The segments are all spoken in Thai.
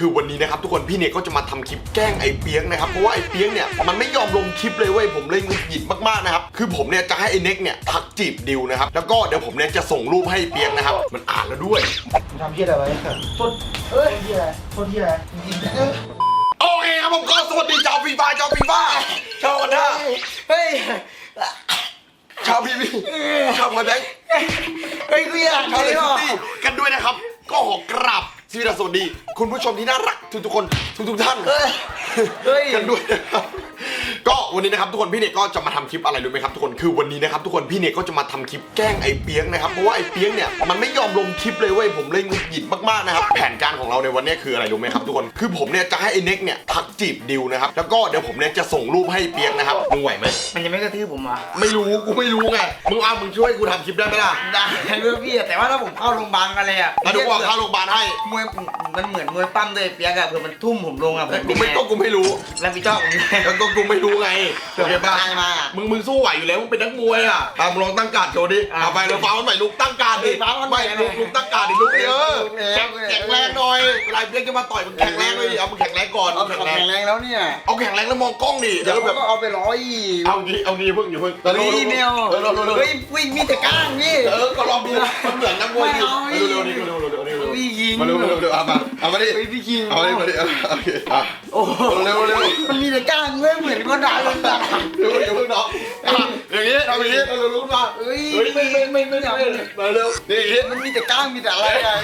คือวันนี้นะครับทุกคนพี่เนี่ยก็จะมาทำคลิปแกล้งไอ้เปียกนะครับเพราะว่าไอ้เปียกเนี่ยมันไม่ยอมลงคลิปเลยเว้ยผมเลยหงุดหงิดมากๆนะครับคือผมเนี่ยจะให้ไอ้เน็กเนี่ยทักจีบดิวนะครับแล้วก็เดี๋ยวผมเนี่ยจะส่งรูปให้ไอ้เปียกนะครับมันอ่านแล้วด้วยมึงทำเพี้ยอะไรไว้โทษเอ้ยเพี้ยอะไรโทษเพี้ยอะไรจริงๆเออโอเคครับผมก็สวัสดีชาวฟีฟ้าชาวฟีฟ้าชาวกันนะเฮ้ยชาวพีพีชาวมาแบงค์เฮ้ยกูอยากชาวเลเลยสว่ะตี้กันด้วยนะครับ ก็ขอกราบ สวัสดี คุณผู้ชมที่น่ารักทุกๆคนทุกๆท่านเฮ้ยเฮ้ย กันด้วยนะครับ ก็วันนี้นะครับทุกคนพี่เนยก็จะมาทำคลิปอะไรรู้ไหมครับทุกคนคือวันนี้นะครับทุกคนพี่เนยก็จะมาทำคลิปแกล้งไอ้เปียกนะครับเพราะว่าไอ้เปียกเนี่ยมันไม่ยอมลงคลิปเลยเว้ยผมเลยหงุดหงิดมากๆนะครับแผนการของเราในวันนี้คืออะไรรู้ไหมครับทุกคนคือผมเนี่ยจะให้ไอ้เน็กเนี่ยทักจีบดิวนะครับแล้วก็เดี๋ยวผมเนี่ยจะส่งรูปให้ไอ้เปียกนะครับมึงไหวไหมมันยังไม่กระทืบผมอะไม่รู้กูไม่รู้ไงมึงเอามึงช่วยกูทำคลิปได้ไหมล่ะได้เพื่อพี่อะแต่ว่าถ้าผมเข้าโรงพยาบาลกันเลยอะแล้วเดี๋ยวกูเอาเข้าโรงพยาบาลให้มวยมันเหมือนมวยปั้มเลยเปียกอะเผื่อมันทุ่มผมลงอะผมแต่กูไม่ก็กูไม่รู้รับผิดชอบผมแล้วก็กูไม่รู้ไงเผื่อโอเคมันปะตายมามึงมึงสู้ไหวอยู่แล้วมึงเป็นนักมวยอะอะมึงลองตั้งการ์ดโชว์ดิอะเอาไปแล้วฟ้ามันใหม่ลุกตั้งการ์ดดิฟ้ามันใหม่ไม่ลุกลุกตั้งการ์ดดิลุกดิเออลุกแล้วแข็งแข็งแรงหน่อยเวลาเพียกจะมาต่อยมึงแข็งแรงเลยดิเอามึงแข็งแรงก่อนเอาเอาแข็แข็งแรงงแรงแล้วเนี่ยเอาแข็งแรงแล้วมองกล้องดิเดี๋ยวแบเขาบก็เอาไปร้อยเอางี้เอางี้เพิ่งอย่าเพิ่งเฮ้ยแมวเออเร็วเร็วเร็วเฮ้ยวิ่งมีแต่ก้างพี่เออก็ลองดูมันเหมือนนักมวยดิไม่เอาเออเร็วๆดิเร็วๆเร็วๆเร็วๆเร็วๆเร็วพี่ยิงๆมาเร็วๆเร็วๆเร็วๆเอามาเอามาดิเฮ้ยพี่คิงเอามาดิมาดิเอาโอเคอะโอ้โหเร็วๆเร็วๆมันมีแต่ก้างเว้ยเหมือนคนด่าเลยอะเดี๋ยวเดี๋ยวเพิ่งน้องอะอย่างนี้ทำอย่างนี้เราลุกมาเฮ้ยไม่ไม่ไม่ไม่ไม่มาเร็วนี่อย่างนี้มันมีแต่ก้างมีแต่อะไรอะ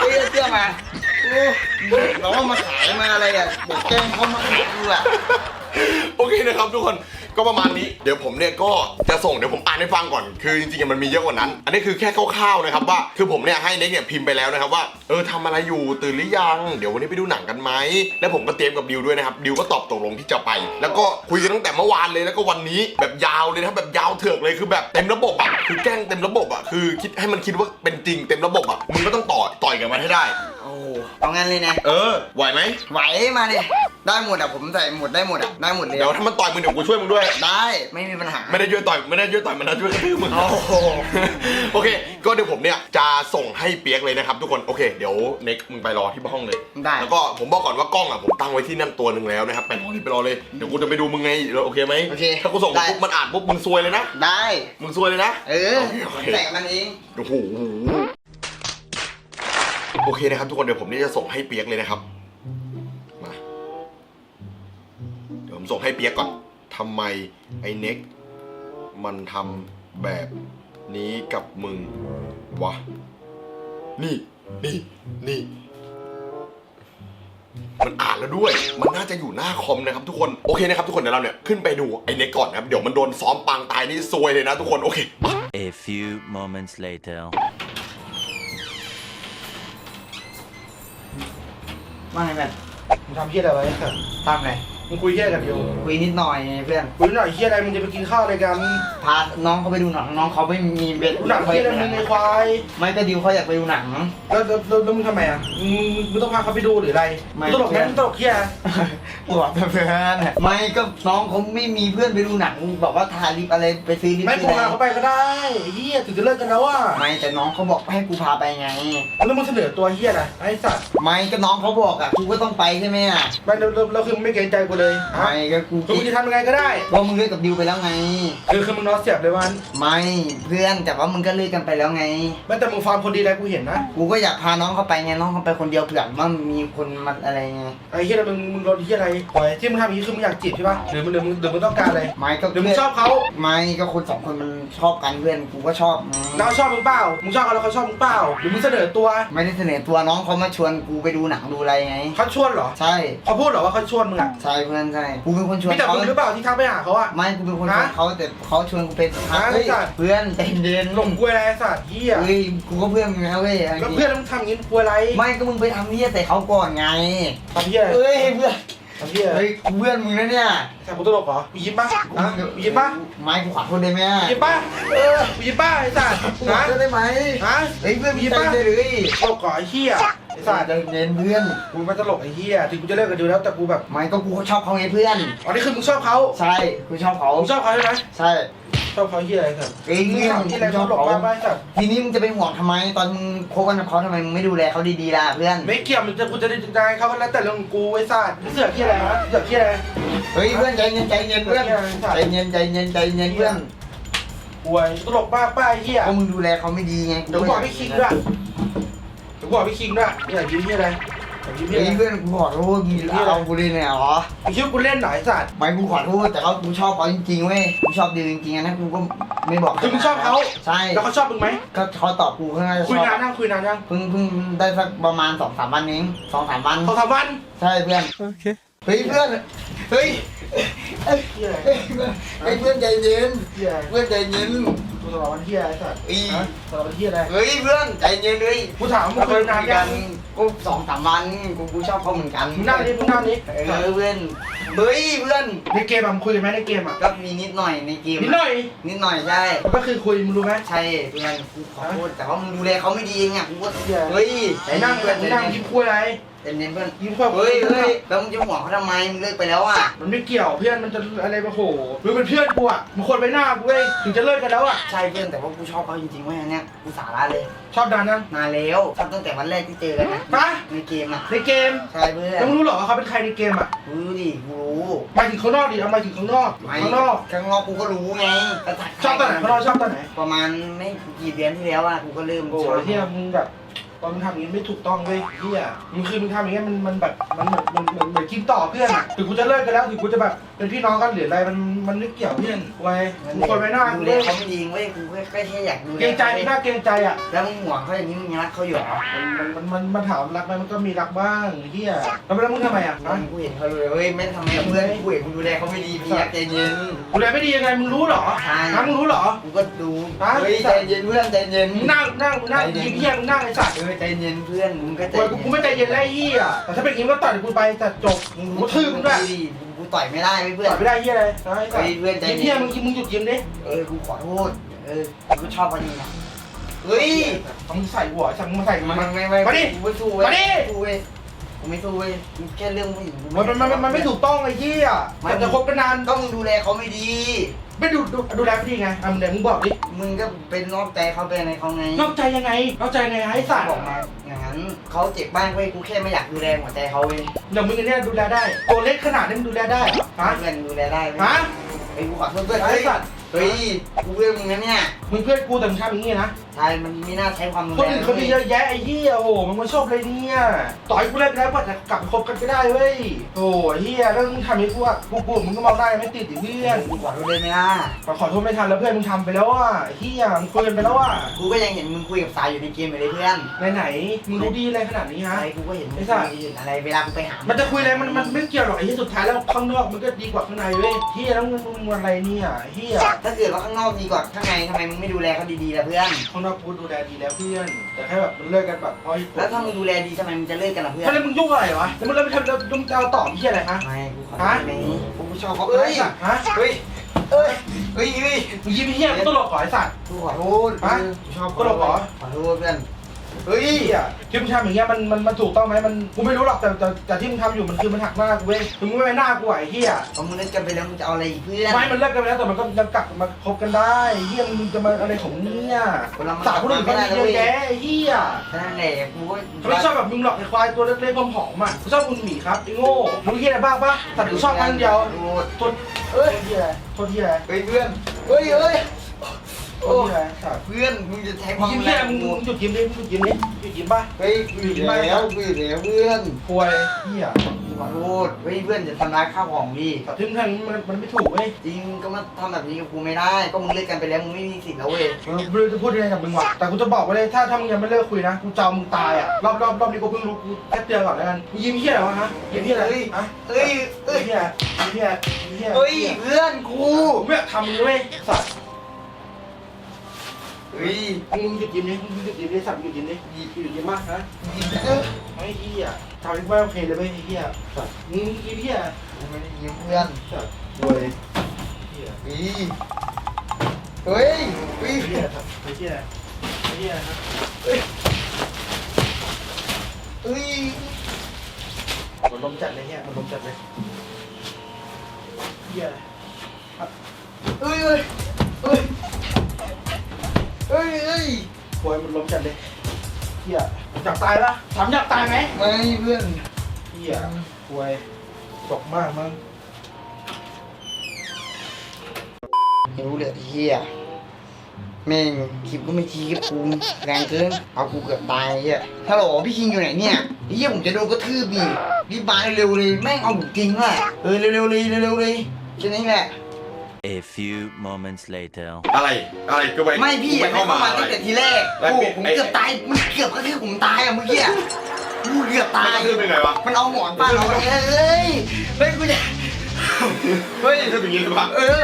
เฮ้ยเสื้อมาเราว่ามาขายมาอะไรอะบอกแกล้งเขามาขายดูอะโอเคนะครับทุกคน ก็ประมาณนี้ เดี๋ยวผมเนี่ยก็จะส่งเดี๋ยวผมอ่านให้ฟังก่อน คือจริงๆมันมีเยอะกว่านั้น อันนี้คือแค่คร่าวๆนะครับว่า คือผมเนี่ยให้เน็กเนี่ยพิมพ์ไปแล้วนะครับว่า เออทำอะไรอยู่ตื่นหรือยัง เดี๋ยววันนี้ไปดูหนังกันไหม แล้วผมก็เตรียมกับดิวด้วยนะครับดิวก็ตอบตกลงที่จะไป แล้วก็คุยกันตั้งแต่เมื่อวานเลยแล้วก็วันนี้แบบยาวเลยนะแบบยาวเถือกเลยคือแบบเต็มระบบอะคือแกล้งเต็มระบบอะคือคิดให้มันคิดว่าเป็นจริงเต็มระบบอะมึงก็ต้องต่อต่อยกับมันให้ได้ เอางั้นเลยนะ เออ ไหวไหมไหวมาดิได้หมดอะผมใส่หมดได้หมดอะได้หมดเลยเดี๋ยวถ้ามันต่อยมึงเดี๋ยวกูช่วยมึงด้วย ได้ไม่มีปัญหา ไม่ได้ช่วยต่อยไม่ได้ช่วยต่อยมันนะช่วยกระทืบมึง โอ้โห โอเค ก็เดี๋ยวผมเนี่ยจะส่งให้เปียกเลยนะครับทุกคน โอเค เดี๋ยวเน็กมึงไปรอที่ห้องเลย ได้ แล้วก็ผมบอกก่อนว่ากล้องอะผมตั้งไว้ที่นั่นตัวหนึ่งแล้วนะครับไปรอเลยไปรอเลย เดี๋ยวกูจะไปดูมึงไง โอเคไหมโอเคถ้ากูส่งไปได้ ปุ๊บมันอ่านปุ๊บมึงซวยเลยนะ ได้ มึงซวยเลยนะเออโอเคโอเคแต่งมันเอง โอ้โห โอเคนะครับทุกคนเดี๋ยวผมนี่จะส่งให้เปียกเลยนะครับมาเดี๋ยวผมส่งให้เปียกก่อนทำไมไอ้เน็กมันทำแบบนี้กับมึงวะนี่นี่นี่มันอ่านแล้วด้วย มันน่าจะอยู่หน้าคอมนะครับทุกคน โอเคนะครับทุกคนเดี๋ยวเราเนี่ยขึ้นไปดูไอ้เน็กก่อนนะครับ เดี๋ยวมันโดนซ้อมปางตายนี่ซวยเลยนะทุกคน โอเค A few moments later. ว่าไงแมทมึงทำเพี้ยอะไรไว้ตามไง มึงคุยเฮี้ยกับดิวคุยนิดหน่อยไงเพื่อนคุยหน่อยเฮี้ยอะไรมึงจะไปกินข้าวอะไรกันพาน้องเขาไปดูหนังน้องเขาไม่มีเบ็ดกูหนังเฮี้ยอะไรมึงในควายไม่ก็ดิวเขาอยากไปดูหนังแล้วแล้วแล้วแล้วมึงทำไมอะมึงมึงต้องพาเขาไปดูหรืออะไรไม่มึงตลกไหมมึงตลกเฮี้ยบอกเพื่อนไม่ก็น้องเขาไม่มีเพื่อนไปดูหนังบอกว่าทาลิปอะไรไปซื้อลิปไม่ซื้กูออะไรพาเขาไปก็ได้เฮี้ยถึงจะเลิกกันแล้วอะไม่แต่น้องเขาบอกให้กูพาไปไงแล้วมึงเสนอตัวเฮี้ยอะไรไอ้สัตว์ไม่ก็น้องเขาบอกอะกูก็ต้องไปใช่ไหมอะไม่แล้วแล้วแล้วคือมึงไม่เกรงใจกูเลยฮะไม่ก็กูคือมึงจะทำยังไงก็ได้ว่ามึงเลิกกับดิวไปแล้วไง คือคือมึงนอนเสียบเลยวันไม่เพื่อนแต่ว่ามึงก็เลิกกันไปแล้วไงไม่แต่มึงฟาร์มคนดีแล้วกูเห็นนะกูก็อยากพาน้องเขาไปไงน้องเขาไปคนเดียวเผื่อว่ามีคนมาอะไรไงไอ้เฮี้ยอะไรมึงมึงโดนเฮี้ยอะไรปล่อยที่มึงทำอย่างนี้คือมึงอยากจีบใช่ปะหรือมึงหรือมึงหรือมึงต้องการอะไรไม่ก็หรือมึงชอบเขาไม่ก็คนสองคนมันชอบกันเพื่อนกูก็ชอบไงเราชอบมึงเปล่ามึงชอบเขาแล้วเขาชอบมึงเปล่าหรือมึงเสนอตัวไม่ได้เสนอตัวน้องเขามาชวนกูไปดูหนังดูอะไรไงเขาชวนเหรอใช่เขาพูดเหรอว่าเขาชวนมึงอะใช่เพื่อนใช่กูเป็นคนชวนมีแต่เขามึงหรือเปล่าที่ทักไปหาเขาอะ ไม่กูเป็นคนชวนฮะเขาแต่เขาชวนกูไปทักฮะเฮ้ยไอ้สัตว์ เพื่อนใจเย็นหลงกล้วยอะไรไอ้สัตว์เฮียเฮ้ยกูก็เพื่อนมึงนะเว้ยแล้วเพื่อนมึงทำอย่างนี้กล้วยอะไรไม่ก็มึงไปทำเหี้ยใส่เขาก่อนไงทำเฮียอะไร เฮ้ยเพื่อนทำ เฮียอะไรเฮ้ยกูเพื่อนมึงนะเนี่ยแต่กูตลกเหรอกูยิ้มปะฮะกูยิ้มปะไม่กูขอโทษได้ไหมกูยิ้มปะเออกูยิ้มปะไอ้สัตว์กูขอฮะโทษได้ไหมฮะเฮ้ยเพื่อนกูมียิ้มใจปะเลยตลกเหรอไอ้เฮียไอ้สัตว์ใจเย็นเพื่อน กูไม่ตลกไอ้เฮียถึงกูจะเลิกกับดิวแล้วแต่กูแบบไม่ก็กูชอบเขาไงเพื่อน อ๋อนี่คือมึงชอบเขาใช่กูชอบเขามึงชอบเขาใช่ไหมใช่ ชอบเขาเฮียอะไรสัตว์เอ้ยมึงถามที่ไรเขาบอกว่าไม่สัตว์ทีนี้มึงจะไปห่วงทำไม ตอนมึงคบกันกับเขาทำไมมึงไม่ดูแลเขาดีๆล่ะเพื่อนไม่เกี่ยวมันจะกูจะได้ใจเขาก็แล้วแต่เรื่องของกูไอ้สัตว์เสือกเฮียอะไรฮะเสือกเฮียอะไรเฮ้ยเพื่อนใจเย็นใจเย็นเพื่อนใจเย็นใจเย็นใจเย็นเพื่อนป่วยตลกบ้าป้าไอ้เฮียเพราะมึงดูแลเขาไม่ดีไงเดี๋ยวกูบอกพี่คิงด้วยเดี๋ยวกูบอกพี่คิงด้วยอย่ายิ้มเฮียอะไร อย่ายิ้มเฮียเฮ้ยอะไรเพื่อนกูขอโทษมึงเอากูเลยเนี่ยเหรอมึงคิดว่ากูเล่นหน่อยไอ้สัตว์ไม่กูขอโทษแต่เขากูชอบเขาจริงๆเว้ยกูชอบดีจริงๆนะกูก็ไม่บอกคือมึงชอบเขาใช่แล้วเขาชอบมึงไหมก็เขาตอบกูเขาน่าจะชคุยอบนานยังคุยนานยังเพิ่งเพิ่งได้สักประมาณสองสามวันเองสองสามวัน สองสามวันใช่เพื่อนเฮ้ยเพื่อน เฮ้ย เฮ้เฮียอะไรเฮ้ยเพื่อนใจเย็นเฮียเพื่อนใจเย็น กูสำหรับวันเฮียไอ้สัตว์อีฮะสำหรับวันเฮียอะไร เฮ้ยเพื่อนใจเย็นเลยกูถามมึงคุยนานยังกูสองสามวันกูกูชอบเขาเหมือนกันมึงนั่งนี่มึงนั่งนี่เออเพื่อนเฮ้ยเพื่อนในเกมอะมึงคุยกันไหมในเกมอะก็มีนิดหน่อยในเกมนิดหน่อยนิดหน่อยใช่ก็คือคุยมึงรู้ไหมใช่เพื่อนกูขอโทษแต่ว่ามึงดูแลเขาไม่ดีเองอะกูก็เหี้ยเฮ้ยไหนนั่งเพื่อนไหนนั่งยิ้มคุยอะไร เต็มเต็มเพื่อนยิ้มคุยเฮ้ยเฮ้ยแล้วมึงจะห่วงเขาทำไมมึงเลิกไปแล้วอะมันไม่เกี่ยวเพื่อนมันจะอะไรมาโหมึงเป็นเพื่อนกูอะมึงควรไปหน้ากูเว้ยถึงจะเลิกกันแล้วอะใช่เพื่อนแต่ว่ากูชอบเขาจริงๆเว้ยอันเนี้ยกูสาระเลย ชอบดานยังนานแล้วชอบตั้งแต่วันแรกที่เจอกันนะปะในเกมอะในเกมใช่เพื่อนแล้วมึงรู้เหรอว่าเขาเป็นใครในเกมอะกูรู้ดิกูรู้หมายถึงข้างนอกดิเอาหมายถึงข้างนอกไม่ข้างนอกข้างนอกกูก็รู้ไงก็ทักชอบตอนไหนข้างนอกชอบตอนไหนประมาณไม่กี่เดือนที่แล้วอะกูก็เริ่มโอ้ชอบยเฮียมึงแบบ ตอนมึงทำอย่างนี้ไม่ถูกต้องเว้ยเฮียมึงคือมึงทำอย่างนี้มันมันแบบมันเหมือนมันเหมือนเหมือนกินต่อเพื่อนอะถึงกูจะเลิกกันแล้วถึงกูจะแบบเป็นพี่น้องกันหรืออะไรมันมันไม่เกี่ยวเพื่อนเว้ยมึงควรไปหน้าดูกูแลเว้ยเขาไม่ดีเว้ยกูแค่แค่อยากดูแลเกรงใจมึงน่าเกรงใจอะแล้วมึงห่วงเขาอย่างนี้มึงยังรักเขาอยู่เหรอมันมันมันมันถามรักไหมมันก็มีรักบ้างเฮียแล้วแล้วมึงทำไมอะนั่นกูเห็นเขาเลยเฮ้ยไม่ทำไมกับเพื่อนกูเห็นมึงดูแลเขาไม่ดีพี่ยักษ์ใจเย็นดูแลไม่ดียังไงมึงรู้เหรอใช่ ฮะมึงรู้เหรอกูก็ดูฮะเฮ้ยใจเย็นเพื่อนใจเย็น มึงนั่งนั่งมึงนั่งยิงเฮียมึงนั่งไอ้สัตว์เออใจเย็นเพื่อนมึงก็ใจโอ้ยเย็นกูไม่ใจเย็นแล้วไอ้เฮียแต่ถ้าเป็นอย่างนี้ก็ต่อยกูไปแต่จบมึงกูทื่อมึงด้วยดิกูต่อยไม่ได้เว้ยเพื่อนต่อยไม่ได้เฮียอะไรนะไอ้สัตเฮ้ยว์เพื่อนใจเย็นเฮียมึงมึงหยุดยิ้มดิเออกูขอโทษเออกูชอบเขาจริงนะเฮ้ยเอามึงใส่หัวสั่งมึงใส่กูมันมาไม่ไม่มาดิ กูไม่สู้เว้ยมาดิสู้เว้ยกูไม่สู้เว้ยกูแค่เรื่องผู้หญิงกูมันมันมันมันไม่ถูกต้องไอ้เฮียแต่จะคบกันนานก็มึงดูแลเขาไม่ดี ไม่ดูดูดูแลไม่ดีไงอะมึงเดี๋ยวมึงบอกดิมึงก็เป็นนอกใจเขาเป็นอะไรเขาไงนอกใจยังไงนอกใจยังไงไอ้สัตว์บอกมาอย่างนั้นเขาเจ็บบ้างเว้ยกูแค่ไม่อยากดูแลหัวใจเขาเว้ยอย่างมึงเนี่ยดูแลได้ตัวเล็กขนาดนี้มึงดูแลได้เหรอฮะเพื่อนดูแลได้ไหมฮะไอ้ยกูขอโทษเพื่อนไอ้เฮ้ยสัตว์เฮ้ยกูเพื่อนมึงนะเนี่ยมึงเพื่อนกูแต่มึงทำอย่างนี้นะ ใช่มันไม่น่าใช้ความรุนคนแรงอื่นเขามีเยอะแยะไอ้เหี้ยโอ้โหมึงมาชอบเลยเนี่ยต่อยกูเล่นแล้วก็จะกลับไปคบกันก็ได้เว้ยโอ้ยเหี้ยแล้วมึงทำให้กูอะกูกูมึงก็เมาได้ไม่ติดดิเพื่อนกูขอโทษเลยไหมล่ะขอโทษไม่ทันแล้วเพื่อนมึงทำไปแล้วอะไอ้เหี้ยมึงเกินไปแล้วอะกูก็ยังเห็นมึงคุยกับสายอยู่ในเกมอยู่เลยเพื่อนไหนไหนๆมึงรู้ดีอะไรขนาดนี้ฮะ ใช่กูก็เห็นมึงไอ้สัตว์คุยอะไรเวลากูไปหามันจะคุยอะไรมันมันไม่เกี่ยวหรอกไอ้ที่สุดท้ายแล้วข้างนอกมันก็ดีกว่าข้างในเว้ยเหี้ยแล้วมึงมึงอะไรเนี่ยเหี้ยถ้าเกิดว่าข้างนอกดีกว่าข้างในทำไมมึงไม่ดูแลเขาดีๆล่ะเพื่อนข้างนอกกูดูแลดีแล้วเพื่อน แต่แค่แบบมันเลิกกันแบบเพราะเหตุผลแล้วถ้ามึงดูแลดีทำไมมึงจะเลิกกันล่ะเพื่อน แล้วมึงยุ่งอะไรวะแล้วมึงเลิกไปทำแล้วมึงจะเอาต่อเหี้ยอะไรฮะไม่กูขอโทษไหมกูชอบเขาเอ้เอ้ยยฮะเฮ้ยเอ้ยเฮ้ยเฮ้ยมึงยิ้มเหี้ยกูตลกขอไอ้สัตว์กูขอโทษฮะกูชอบก็หรอขอโทษเพื่อน เฮ้ยเหี้ยที่มึงทำอย่างเงี้ยมันมันมันถูกต้องไหมมันกูไม่รู้หรอกแต่แต่แต่ที่มึงทำอยู่มันคือมันหักหน้ากูเว้ยถึงมึงไม่ไปหน้ากูอะไอ้เหี้ยพอมึงเลิกกันไปแล้วมึงจะเอาอะไรอีกเพื่อนไม่มันเลิกกันไปแล้วแต่มันก็ยังกลับมาคบกันได้ไอ้เหี้ยมึงจะมาอะไรของมึงเนี่ยคนเรามันสาวคนอื่นเขามีเยอะแยะไอ้เหี้ยนั่นแหละกูก็เขาไม่ชอบแบบมึงหรอกไอ้ควายตัวเล็กๆผอมๆอะกูชอบมึงหมีครับไอ้โง่รู้เหี้ยอะไรบ้างปะแต่ถึงชอบมันเดียวโทษโทษเอ้ยเหี้ยอะไรโทษเหี้ยอะไรเฮ้ยเพื่อนเฮ้ยเฮ้ย เพื่อนมึงจะใช้ความยิ้มแรเหี้ยงมึงกูมึงหยุดยิ้มดิมึงหยุดยิ้มดิหยุดยิ้มป่ะเฮ้ยกูอยู่แล้วกูอยู่แล้วเพื่อนควายเหี้ยขอโทษเฮ้ยเพื่อนจะทำร้ายข้าวของดิแต่ที่มึงทำมันมันไม่ถูกเว้ยจริงก็มาทำแบบนี้กับกูไม่ได้ ก็มึงเลิกกันไปแล้วมึงไม่มีสิทธิ์แล้วเว้ยเออไม่รู้จะพูดยังไงกับมึงวะแต่กูจะบอกไว้เลยถ้าถ้ามึงยังไม่เลิกคุยนะกูจะเอามึงตายอะรอบรอบรอบนี้กูเพิ่งรู้กูแค่เตือนก่อนแล้วกันมึงยิ้มเหี้ยอะไรวะฮะยิ้มเหี้ยอะไรฮะเฮ้ยเฮ้เฮ้ยยเหี้ยเหี้ยเหี้ยเฮ้ยเพื่อนกู กูไม่อยากทำมึงเลยสัตว์ เฮ้ยมึงหยุดยิ้มดิมึงหยุดยิ้มดิสัตว์หยุดยิ้มดิหยุดยิ้มมากฮะไอ้เหี้ยทำให้ไม่โอเคเลยไอ้เหี้ยสัตว์มึงยิ้เหี้ยกูไม่ได้ยิ้มเพื่อนสัตว์รวยเหี้ยเฮ้ยเฮ้ยเฮ้ยเหี้ยสัตว์ไอ้เหี้ยไอ้เหี้ยฮะเฮ้ยมันลมจัดเลยเหี้ยมันลมจัดเลยเหี้ยเฮ้ยเฮ้ยเฮ้ย เฮ้ยเฮ้ยป่วยมันล้มจัดเลยเฮียอยากตายปะถามอยากตายไหมไม่เพื่อนเฮียป่วยตกมากมั้งหิวเลยเฮียแม่งคลิปก็ไม่ทีคลิปกูแรงเกินเอากูเกือบตายเฮียฮัลโหลพี่คิงอยู่ไหนเนี่ยเฮียผมจะโดนกระทืบดิรีบมาเร็วๆเลยแม่งเอาผมจริงว่ะเออเร็วๆเลยเร็วๆเลยแค่นี้แหละ A few moments later. อะไร อะไรก็ไปไม่พี่กูไม่เข้าเข้ามามาอะไรตั้งแต่ทีแรกแล้วโอ้พี่ผมไอ้เกือบตาย มันเกือบกระทืบผมตายอะเมื่อกี้อะกูเกือบตาย มันกระทืบเป็นไงวะ มันเอาหมอนป้าเราเฮ้ย เฮ้ยกูจะ เฮ้ยจะเป็นอย่างนี้หรือเปล่าเออ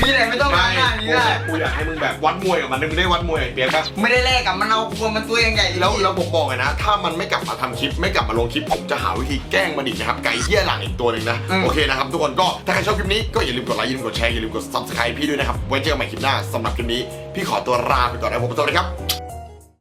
พี่ไหนไม่ต้องไม่ทำหน้าอย่างนี้ได้ กูอยากให้มึงแบบวัดมวยกับมันมึงได้วัดมวยกับเปียกปะไม่ได้แลกกับมันเอากลัวมันตัวยังใหญ่แล้วแล้วผมบอกเลยนะ ถ้ามันไม่กลับมาทำคลิปไม่กลับมาลงคลิปผมจะหาวิธีแกล้งมันอีกนะครับไก่เหี้ยหลังอีกตัวหนึ่งนะโอเคนะครับทุกคนก็ถ้าใครชอบคลิปนี้ก็อย่าลืมกดไลค์อย่าลืมกดแชร์อย่าลืมกด subscribe พี่ด้วยนะครับไว้เจอกันใหม่คลิปหน้าสำหรับคลิปนี้พี่ขอตัวลาไปก่อนนะผมสวัสดีครับ